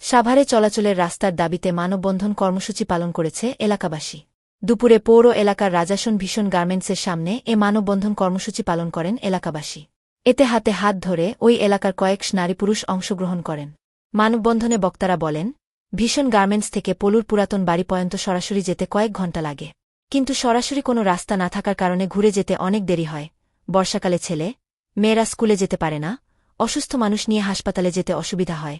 সাভারে চলাচলের রাস্তার দাবিতে মানববন্ধন কর্মসূচি পালন করেছে এলাকাবাসী। দুপুরে পৌর এলাকার রাজাসন ভীষণ গার্মেন্টসের সামনে এ মানববন্ধন কর্মসূচি পালন করেন এলাকাবাসী। এতে হাতে হাত ধরে ওই এলাকার কয়েক নারী পুরুষ অংশগ্রহণ করেন। মানববন্ধনে বক্তারা বলেন ভীষণ গার্মেন্টস থেকে পলুর পুরাতন বাড়ি পর্যন্ত সরাসরি যেতে কয়েক ঘণ্টা লাগে। কিন্তু সরাসরি কোনো রাস্তা না থাকার কারণে ঘুরে যেতে অনেক দেরি হয়। বর্ষাকালে ছেলে, মেয়েরা স্কুলে যেতে পারে না। অসুস্থ মানুষ নিয়ে হাসপাতালে যেতে অসুবিধা হয়।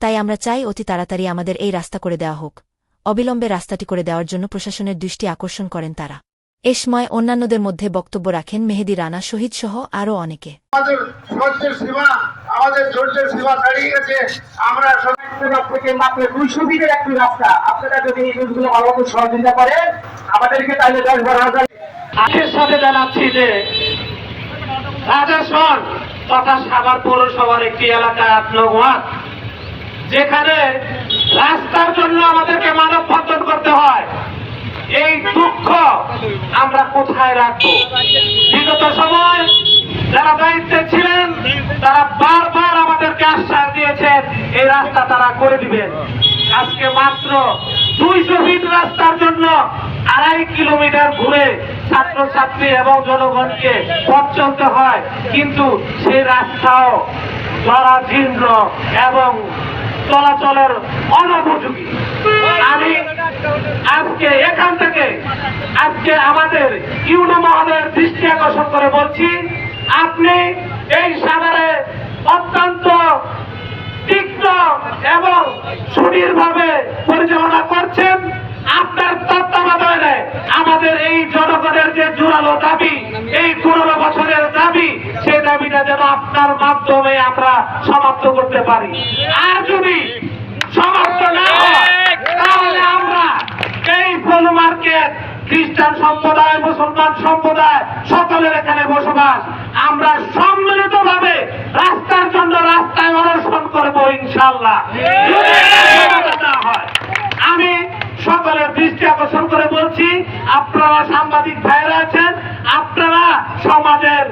তাই আমরা চাই অতি তাড়াতাড়ি আমাদের এই রাস্তা করে দেওয়া হোক। অবিলম্বে রাস্তাটি করে দেওয়ার জন্য প্রশাসনের দৃষ্টি আকর্ষণ করেন তারা। এ সময় অন্যান্যদের মধ্যে বক্তব্য রাখেন মেহেদি রানা শহীদসহ আরও অনেকে। আমাদের আমাদের সীমা ছাড়িয়ে গেছে। আমরা থেকে মাত্র দুইশো একটি রাস্তা। আপনারা যদি এই নিউজগুলো সহযোগিতা করেন, আমাদেরকে তাহলে দশ বারো হাজার আজকের সাথে জানাচ্ছি যে তথা সাভার পৌরসভার একটি এলাকা আট নং ওয়ার্ড, যেখানে রাস্তার জন্য আমাদেরকে মানব বন্ধন করতে হয়। এই দুঃখ আমরা কোথায় রাখব? বিগত সময় যারা দায়িত্বে ছিলেন, তারা আশ্বাস এই রাস্তা তারা করে দিবেন আজকে মাত্র দুইশো ফিট রাস্তার জন্য আড়াই কিলোমিটার ঘুরে ছাত্রছাত্রী এবং জনগণকে পথ চলতে হয়। কিন্তু সেই রাস্তাও জরাজীর্ণ এবং চলাচলের অনুপযোগী আমি আজকে এখান থেকে আজকে আমাদের ইউনো মহলের দৃষ্টি আকর্ষণ করে বলছি, আপনি এই সাগরে অত্যন্ত জোরালো দাবি। এই পনেরো বছরের দাবি সেই দাবিটা যেন আপনার মাধ্যমে আমরা সমাপ্ত করতে পারি। আর যদি সমাপ্ত না তাহলে আমরা এই ফুল মার্কেট, খ্রিস্টান সম্প্রদায়, মুসলমান সম্প্রদায়, সকলের এখানে বসবাস। আমরা সম্মিলিত ভাবে রাস্তার জন্য রাস্তায় অনশন করব ইনশাল্লাহ যদি এর সমাধান না হয় আমি সকলের দৃষ্টি আকর্ষণ করে বলছি আপনারা সাংবাদিক ভাইরা আছেন আপনারা সমাজের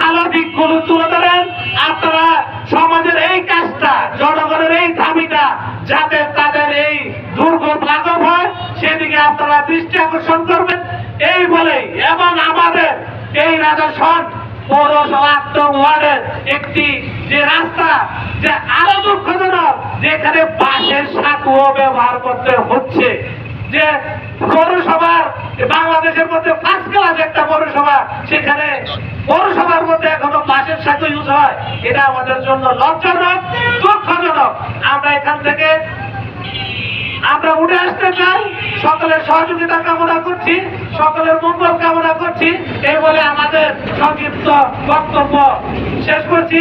ভালো দিকগুলো তুলে ধরেন। আপনারা সমাজের এই কাজটা, জনগণের এই দাবিটা যাতে তাদের এই লাঘব হয়, সেদিকে আপনারা দৃষ্টি আকর্ষণ করবেন। এই এবং আমাদের এই রাজস্বন পৌরসভা একটি যে রাস্তা, যে আরও দুঃখজনক, যেখানে সাঁকুও ব্যবহার করতে হচ্ছে, যে পৌরসভার বাংলাদেশের মধ্যে ফার্স্ট ক্লাস একটা পৌরসভা, সেখানে পৌরসভার মধ্যে এখনও বাসের সাথে ইউজ হয়। এটা আমাদের জন্য লজ্জাজনক, দুঃখজনক। আমরা এখান থেকে আমরা উঠে আসতে চাই, সকলের সহযোগিতা কামনা করছি, সকলের মঙ্গল কামনা করছি। এই বলে আমাদের সংক্ষিপ্ত বক্তব্য শেষ করছি।